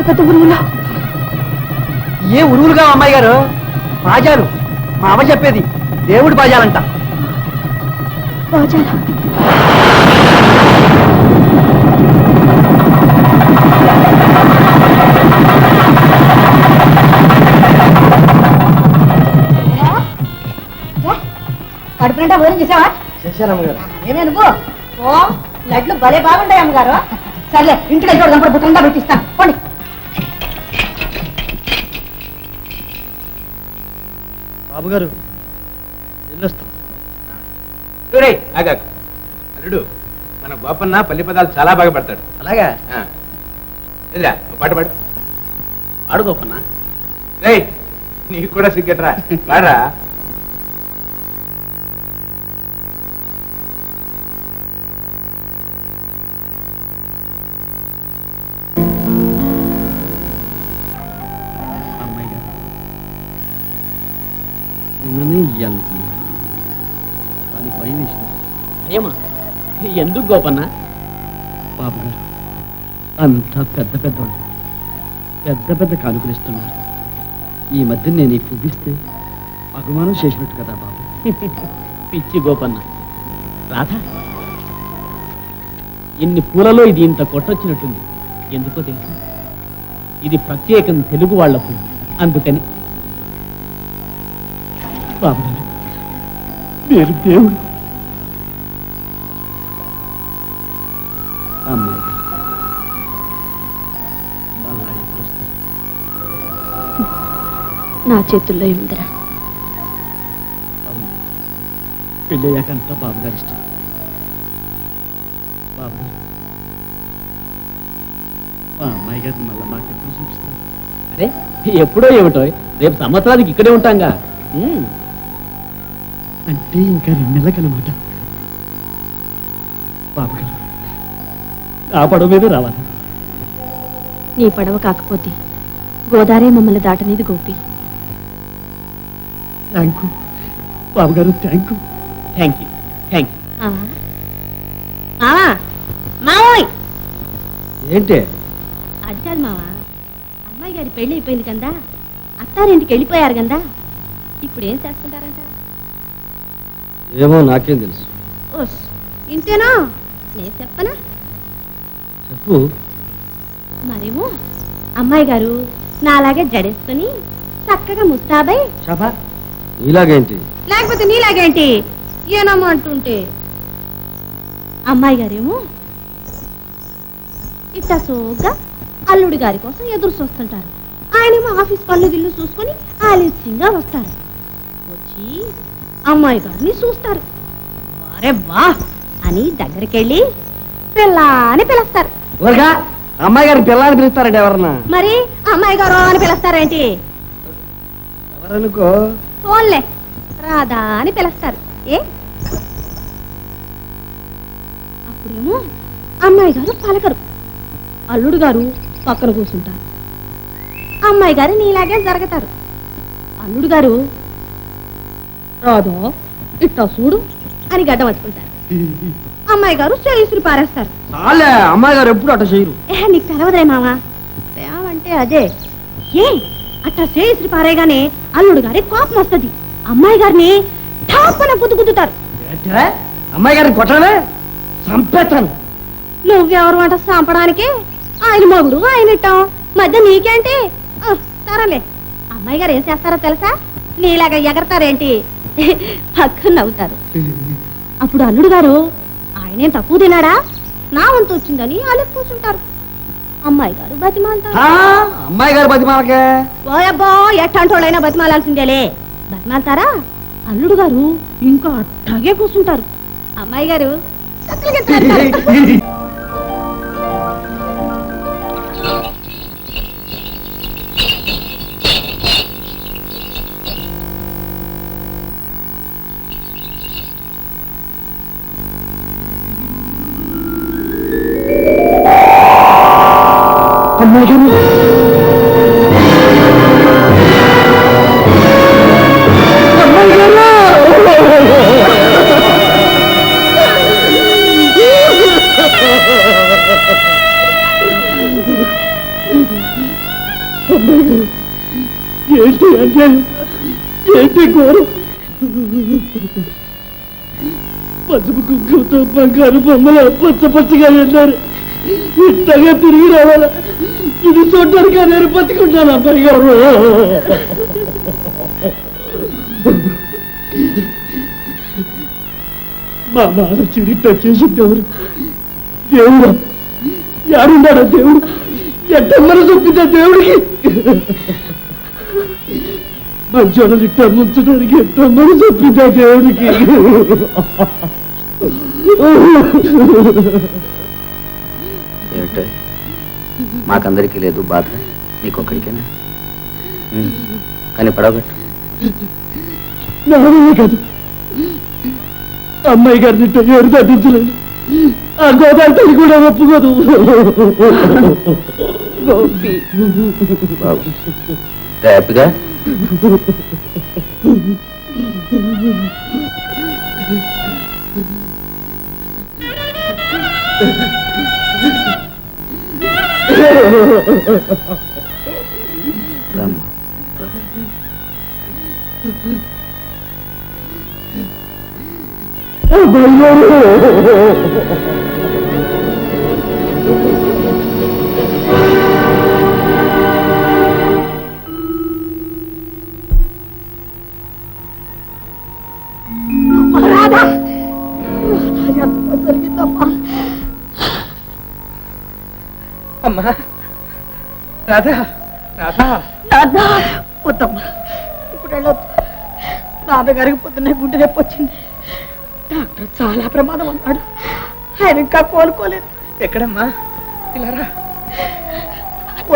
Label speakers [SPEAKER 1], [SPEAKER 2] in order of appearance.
[SPEAKER 1] పెద్ద పెద్ద ఉరువులా
[SPEAKER 2] ఏ ఉరువులుగా అమ్మాయి గారు? బాజాలు మా అమ్మ చెప్పేది దేవుడి బాజాలంట
[SPEAKER 1] బాజాలా కడుపు నిండా భోజనం చేసావా?
[SPEAKER 2] చేశాను అమ్మగారు.
[SPEAKER 1] ఏమే నువ్వు? ఓ లడ్లు భలే బాగుంటాయి అమ్మగారు. సర్లే ఇంటికి వెళ్ళి చూడదాం బుట్టంగా పెట్టిస్తాను. పోండి.
[SPEAKER 2] బాబు గారు వెళ్ళొస్తాం
[SPEAKER 3] రేయ్, ఆగాగు. అల్లుడు మన గోపన్న పల్లి పదాలు చాలా బాగా పడతాడు.
[SPEAKER 2] అలాగా.
[SPEAKER 3] ఎదురా పాట పాడు.
[SPEAKER 2] ఆడుకోపన్నా
[SPEAKER 3] రేయ్ నీకు కూడా సిగ్గట్రా. పాడరా.
[SPEAKER 2] నిన్ననే ఇయ్యాలనుకున్నా. దానికి భయం వేసింది.
[SPEAKER 4] ఎందుకు గోపన్న
[SPEAKER 2] బాబు గారు అంతా పెద్ద పెద్ద పెద్ద పెద్ద కానుకలు ఇస్తున్నారు. ఈ మధ్య నేను ఈ పువ్విస్తే అభిమానం చేసినట్టు కదా బాబు.
[SPEAKER 4] పిచ్చి గోపన్న. రాధా ఇన్ని పూలలో ఇది ఇంత కొట్టొచ్చినట్టుంది. ఎందుకో తెలుసు? ఇది ప్రత్యేకం తెలుగు పువ్వు అందుకని
[SPEAKER 2] బాబు. మీరు దేవుడు. అమ్మాయి గారు. మళ్ళా ఎప్పుడు వస్తారు
[SPEAKER 1] నా చేతుల్లో ఉందిరా.
[SPEAKER 2] అవును. పెళ్ళయ్యాక అంతా బాబు గారు ఇష్టం. బాబు గారు. మా అమ్మాయి గారిని మళ్ళీ మాకెప్పుడు చూపిస్తారు?
[SPEAKER 4] అరే ఎప్పుడో ఏమిటో? రేపు సంవత్సరానికి ఇక్కడే ఉంటాంగా.
[SPEAKER 2] అంటే ఇంకా రెండు నెలలకనమాట. బాబు గారు ఆ పడవ మీద రావాలి.
[SPEAKER 1] నీ పడవ కాకపోతే గోదారే మమ్మల్ని దాటనేది Gopi.
[SPEAKER 2] Thank you Babu garu thank you
[SPEAKER 4] thank you thank
[SPEAKER 1] మావా మావోయ్!
[SPEAKER 2] ఏంటి?
[SPEAKER 1] అది కాదు మావా అమ్మాయి గారి పెళ్ళి అయిపోయింది కదా? అత్తారింటికి వెళ్ళిపోయారు కదా? ఇప్పుడు ఏం చేస్తుంటారంట?
[SPEAKER 2] ఏమో నాకేం తెలుసు.
[SPEAKER 1] ఓస్ ఇంతేనా? నేను చెప్పనా?
[SPEAKER 2] చెప్పు.
[SPEAKER 1] మరేమో? అమ్మాయి గారు నాలాగే జడేసుకుని చక్కగా ముస్తాబై
[SPEAKER 2] షాబా నీలాగేంటి?
[SPEAKER 1] లేకపోతే నీలాగేంటి? ఏనమ్మా అంటుంటే. అమ్మాయి గారేమో ఇట్టా సోగ్గా అల్లుడి గారి కోసం ఎదురు చూస్తుంటారు ఆయనేమో ఆఫీస్ పనులు గిల్లు చూసుకొని ఆలస్యంగా వస్తారు. వచ్చి అమ్మాయి గారిని చూస్తారు. వారే వా అని దగ్గరికెళ్ళి పిల్లా అని పిలుస్తారు.
[SPEAKER 2] ఊరగా అమ్మాయి గారిని పిల్లని పిలుస్తారండి ఎవరన్నా?
[SPEAKER 1] మరి అమ్మాయి గారు అని పిలుస్తారేంటి?
[SPEAKER 2] ఎవరనుకో?
[SPEAKER 1] ఫోన్లే రాధా అని పిలుస్తారు. ఏ? అప్పుడేమో అమ్మాయి గారు పలకరు. అల్లుడు గారు పక్కన కూర్చుంటారు. అమ్మాయి గారు నీలాగే జరుగుతారు. అల్లుడు గారు రాధా ఇట్టా చూడు అని గడ్డ పట్టుకుంటారు అమ్మాయి గారు చేయిసులు పారేస్తారు.
[SPEAKER 2] చాలే అమ్మాయి గారు ఎప్పుడు అట్ట చేయరు.
[SPEAKER 1] ఏ నీకు తెలవదే మావా. ప్రేమంటే అదే. ఏ అట్టా చేయిసిరి పారేగానే అల్లుడు గారి కోపం వస్తుంది. అమ్మాయి గారిని ఠాపన గుద్దు గుద్దుతారు?
[SPEAKER 2] అమ్మాయి గారిని కొట్టడమే? చంపేస్తాను.
[SPEAKER 1] నువ్వెవరు అంట చంపడానికి? ఆయన మొగుడు ఆయన ఇట్టం. మధ్య నీకేంటి? సరేలే. అమ్మాయి గారు ఏం చేస్తారో తెలుసా? నీలాగా ఎగరతారేంటి? పక్కన నవ్వుతారు అప్పుడు అల్లుడు గారు ఆయనేం తక్కువ తినాడా నా వంతు వచ్చిందని అలా కూర్చుంటారు. అమ్మాయి గారు బతిమాలతారు.
[SPEAKER 2] అమ్మాయి గారు మనకే
[SPEAKER 1] ఓయబ్బో ఎట్టంటోళ్ళైనా బతిమాలాల్సిందేలే. బతిమాలతారా? అల్లుడు గారు ఇంకా అట్టాగే కూర్చుంటారు. అమ్మాయి గారు
[SPEAKER 2] అమ్మాయి ఏంటి
[SPEAKER 5] అంటే ఏంటి ఘోరం పసుపు కుంకుమతో బంగారు బొమ్మలు పచ్చ పచ్చగా వెళ్ళారు ఇంతగా తిరిగి రావాలా? ఇది చూడడానికి నేను బతికుంటాను అబ్బాయి గారు మా నాన్న చిరిట చేసింది ఎవరు? దేవుడు యారున్నాడా దేవుడు? ఎట్టమ్మను చూపిందా దేవుడికి? మంచోడలు ఇట్ట ముంచడానికి ఎట్టమ్మను చూపిందా దేవుడికి?
[SPEAKER 6] మాకందరికీ లేదు బాధ. నీకొక్కడికేనా. కానీ పడవగట్టు
[SPEAKER 5] కాదు అమ్మాయి గారిని ఏడు తగ్గించలేదు ఆ గోదావరి తల్లి కూడా ఒప్పుకోదు.
[SPEAKER 6] హ్యాపీగా రామ్మా, రా.
[SPEAKER 5] అమ్మాయి గారు
[SPEAKER 7] రాధా
[SPEAKER 8] రాధా రాధా.
[SPEAKER 7] వద్దమ్మా. ఇప్పుడు వెళ్ళొద్దు నాన్నగారికి పొద్దున్నే గుండె నొప్పి వచ్చింది. డాక్టర్ చాలా ప్రమాదం అన్నాడు. ఆయన ఇంకా కోలుకోలేదు.
[SPEAKER 8] ఎక్కడమ్మా? ఇలా రా.